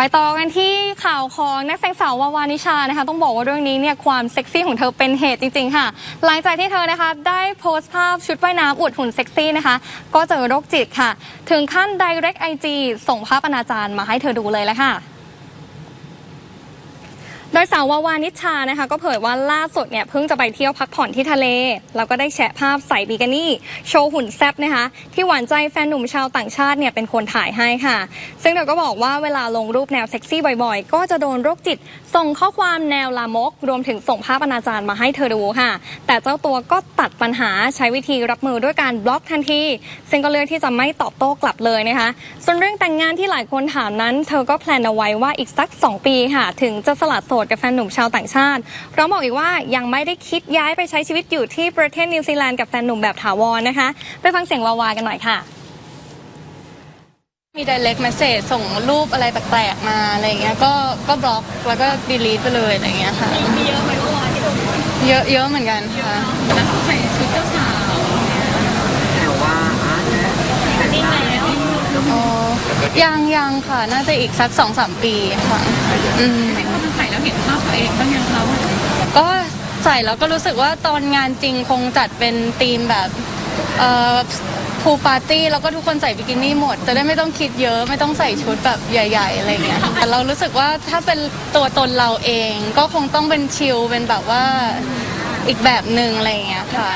ไปต่อกันที่ข่าวของนักแสดงสาววาวานิชานะคะ ต้องบอกว่าเรื่องนี้เนี่ยความเซ็กซี่ของเธอเป็นเหตุจริงๆค่ะ หลังจากที่เธอนะคะได้โพสต์ภาพชุดว่ายน้ำอวดหุ่นเซ็กซี่นะคะ ก็เจอโรคจิตค่ะ ถึงขั้น direct IG ส่งภาพอนาจารมาให้เธอดูเลยแล้วค่ะ โดยสาววาวานิชานะคะ ก็เผยว่าล่าสุดเนี่ยเพิ่งจะไปเที่ยวพักผ่อนที่ทะเล แล้วก็ได้แชะภาพใส่บิกินี่ โชว์หุ่นแซบนะคะ ที่หวานใจแฟนหนุ่มชาวต่างชาติเนี่ยเป็นคนถ่ายให้ค่ะ ซึ่งเธอก็บอกว่าเวลาลงรูปแนวเซ็กซี่บ่อยๆ ก็จะโดนโรคจิต ส่งข้อความแนวลามก รวมถึงส่งภาพอนาจารมาให้เธอดูค่ะ แต่เจ้าตัวก็ตัดปัญหาใช้วิธีรับมือด้วยการบล็อกทันที ซึ่งก็เลือกที่จะไม่ตอบโต้กลับเลยนะคะ ส่วนเรื่องแต่งงานที่หลายคนถามนั้น เธอก็แพลนเอาไว้ว่าอีกสัก 2 ปีค่ะ ถึงจะสละโสดกับแฟนหนุ่มชาวต่างชาติพร้อมบอกอีกว่ายังไม่ได้คิดย้ายไปใช้ชีวิตอยู่ที่ประเทศนิวซีแลนด์กับแฟนหนุ่มแบบถาวรนะคะ ไปฟังเสียงวาวากันหน่อยค่ะมี direct message ส่งรูปอะไรแปลกๆมาอะไรเงี้ย ก็ก็บล็อกแล้วก็ delete ไปเลยอะไรเงี้ยค่ะ มีเยอะไหมเมื่อวานที่โดนเยอะเยอะเหมือนกันค่ะแล้วใส่ชุดเจ้าสาวแต่ว่าอาร์ตเนี่ยนิ่งแล้วอ๋อยังยังค่ะ น่าจะอีกสักสองสามปีค่ะ อืมเห็นว่ามันใส่แล้วเห็นภาพตัวเองบ้างยังเขาก็ใส่แล้วก็รู้สึกว่าตอนงานจริงคงจัดเป็นธีมแบบเอ่อพูปาร์ตี้แล้วก็ทุกคนใส่บิกินี่หมด จะได้ไม่ต้องคิดเยอะไม่ต้องใส่ชุดแบบใหญ่ ๆ อะไรเงี้ยแต่เรารู้สึกว่าถ้าเป็นตัวตนเราเองก็คงต้องเป็นชิลเป็นแบบว่าอีกแบบหนึ่งอะไรเงี้ยค่ะ